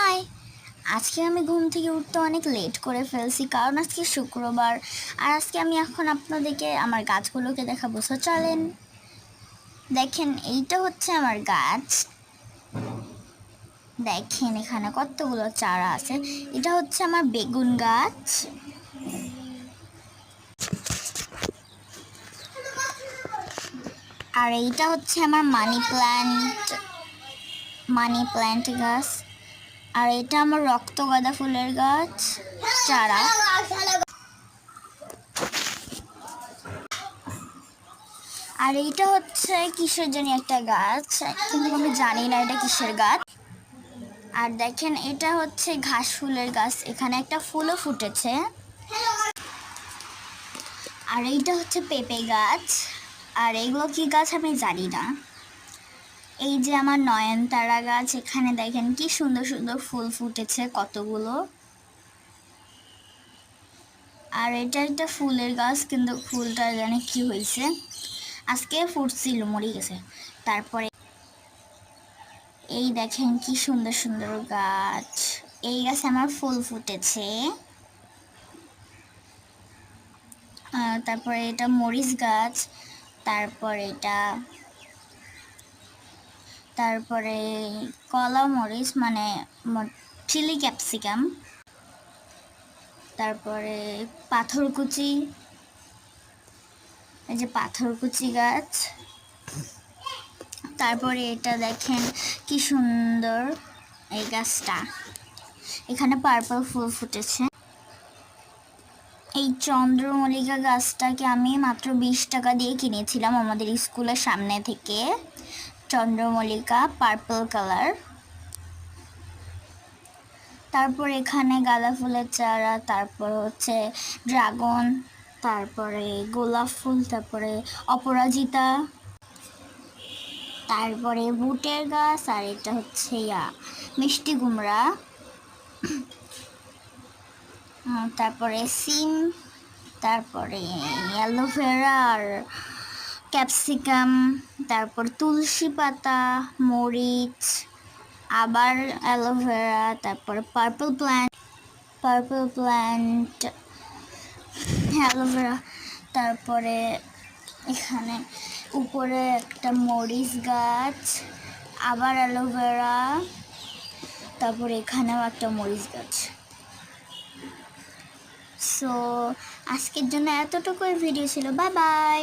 High. আজকে আমি ঘুম থেকে উঠতে অনেক লেট করে ফেলছি, কারণ আজকে শুক্রবার। আর আজকে আমি এখন আপনাদেরকে আমার গাছগুলোকে দেখাবো। সো চলেন। দেখেন, এইটা হচ্ছে আমার গাছ। দেখেন, এখানে কতগুলো চারা আছে। এটা হচ্ছে আমার বেগুন গাছ। আর এইটা হচ্ছে আমার মানি প্ল্যান্ট মানি প্ল্যান্ট গাছ। আর এটা আমার রক্ত গাঁদা ফুলের গাছ, চারা। আর এইটা হচ্ছে কিসের জন্য একটা গাছ, কিন্তু আমি জানি না এটা কিসের গাছ। আর দেখেন, এটা হচ্ছে ঘাস ফুলের গাছ, এখানে একটা ফুলও ফুটেছে। আর এইটা হচ্ছে পেঁপে গাছ, আর এগুলো কি গাছ আমি জানি না। এই যে আমার নয়নতারা গাছ, এখানে দেখেন কি সুন্দর সুন্দর ফুল ফুটেছে কতগুলো। আর এটা একটা ফুলের গাছ, কিন্তু ফুলটা জানে কি হয়েছে। আজকে ফুটছিল মরে গেছে। তারপরে এই দেখেন কি সুন্দর সুন্দর গাছ। এই গাছে আমার ফুল ফুটেছে। তারপরে এটা মরিচ গাছ, তারপর এটা তারপরে কলা মরিচ মানে চিলি ক্যাপসিকাম, তারপরে পাথরকুচি এই যে পাথরকুচি গাছ, তারপরে এটা দেখেন কি সুন্দর এই গাছটা। এখানে পার্পল ফুল ফুটেছে। এই চন্দ্রমল্লিকা গাছটাকে আমি মাত্র বিশ টাকা দিয়ে কিনেছিলাম আমাদের স্কুলের সামনে থেকে। চন্দ্রমল্লিকা পার্পল কালার তারপর এখানে গাঁদা ফুলের চারা, তারপর হচ্ছে ড্রাগন তারপরে গোলাপ ফুল, তারপরে অপরাজিতা, তারপরে বুটের গাছ, আর এটা হচ্ছে ইয়া, মিষ্টি কুমড়া। তারপরে সিম, তারপরে অ্যালোভেরা আর ক্যাপসিকাম, তারপর তুলসী পাতা, মরিচ, আবার অ্যালোভেরা তারপরে purple plant purple plant aloe vera তারপরে এখানে উপরে একটা মরিচ গাছ, আবার অ্যালোভেরা তারপর এখানেও একটা মরিচ গাছ। সো আজকের জন্য এতটুকুই ভিডিও ছিল। Bye bye